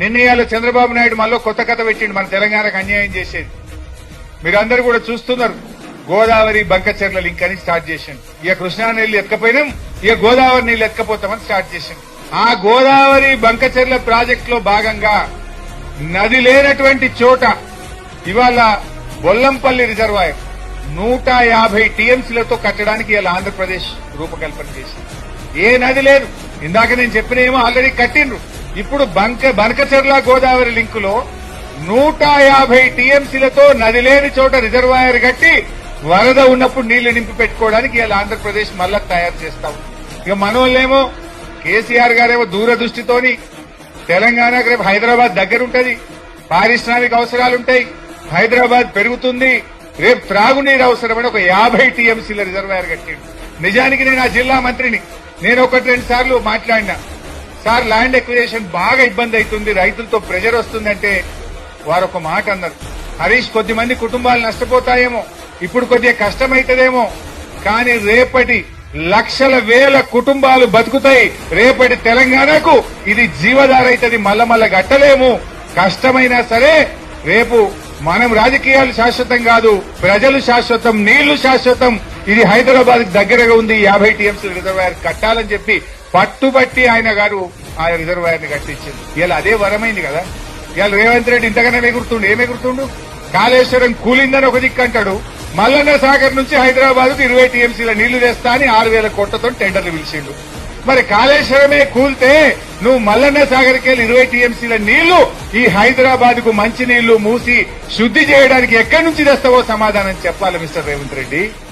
నిర్ణయాలు చంద్రబాబు నాయుడు మళ్ళీ కొత్త కథ పెట్టిండు మన తెలంగాణకు అన్యాయం చేసేది. మీరందరూ కూడా చూస్తున్నారు గోదావరి బంకచెర్ల లింక్ అని స్టార్ట్ చేసిండు. ఇక కృష్ణా నీళ్ళు ఎత్తుకపోయినాం ఇక గోదావరి నీళ్ళు ఎత్తుకపోతామని స్టార్ట్ చేసిండు. ఆ గోదావరి బంకచెర్ల ప్రాజెక్ట్లో భాగంగా నది లేనటువంటి చోట ఇవాళ బొల్లంపల్లి రిజర్వాయర్ నూట యాభై టీఎంసీలతో కట్టడానికి ఇలా ఆంధ్రప్రదేశ్ రూపకల్పన చేసింది. ఏ నది లేదు. ఇందాక నేను చెప్పిన ఏమో ఆల్రెడీ కట్టిండ్రు. ఇప్పుడు బంక బనకచెర్ల గోదావరి లింకులో నూట యాభై టీఎంసీలతో నది లేని చోట రిజర్వాయర్ కట్టి వరద ఉన్నప్పుడు నీళ్ళు నింపి పెట్టుకోవడానికి ఇలా ఆంధ్రప్రదేశ్ మళ్ళా తయారు చేస్తాం. ఇక మనోళ్ళేమో కేసీఆర్ గారేమో దూరదృష్టితోని తెలంగాణకు రేపు హైదరాబాద్ దగ్గరుంటది. పారిశ్రామిక అవసరాలుంటాయి. హైదరాబాద్ పెరుగుతుంది. రేపు త్రాగునీరు అవసరమని ఒక యాభై టీఎంసీల రిజర్వాయర్ కట్టిండు. నిజానికి నేను ఆ జిల్లా మంత్రిని. నేను ఒకటి రెండు సార్లు మాట్లాడినా. సార్ ల్యాండ్ ఎక్విజేషన్ బాగా ఇబ్బంది అవుతుంది రైతులతో ప్రెజర్ వస్తుందంటే వారు ఒక మాట అన్నారు. హరీష్ కొద్ది మంది కుటుంబాలు నష్టపోతాయేమో ఇప్పుడు కొద్దిగా కష్టమైతుందేమో కానీ రేపటి లక్షల వేల కుటుంబాలు బతుకుతాయి. రేపటి తెలంగాణకు ఇది జీవధారైతది మల్ల మల్ల గట్టలేము. కష్టమైనా సరే రేపు మనం రాజకీయాలు శాశ్వతం కాదు ప్రజలు శాశ్వతం నీళ్ళు శాశ్వతం. ఇది హైదరాబాద్ దగ్గరగా ఉంది యాభై టీఎంసీ రిజర్వాయర్ కట్టాలని చెప్పి పట్టుబట్టి ఆయన గారు ఆ రిజర్వాయర్ని కట్టించింది ఇలా అదే వరమైంది కదా. ఇవాళ రేవంత్ రెడ్డి ఇంతకన్నా ఎగురుతుండు. ఏం ఎగురుతుండు? కాళేశ్వరం కూలిందని ఒక దిక్కు అంటాడు. మల్లన్న సాగర్ నుంచి హైదరాబాద్కు ఇరవై టీఎంసీల నీళ్ళు తెస్తా అని ఆరు వేల కోట్లతో టెండర్లు పిలిచిండు. మరి కాళేశ్వరమే కూల్తే నువ్వు మల్లన్న సాగర్కి వెళ్ళి ఇరవై టీఎంసీల నీళ్ళు ఈ హైదరాబాద్కు మంచి నీళ్ళు మూసి శుద్ధి చేయడానికి ఎక్కడి నుంచి తెస్తావో సమాధానం చెప్పాలి మిస్టర్ రేవంత్ రెడ్డి.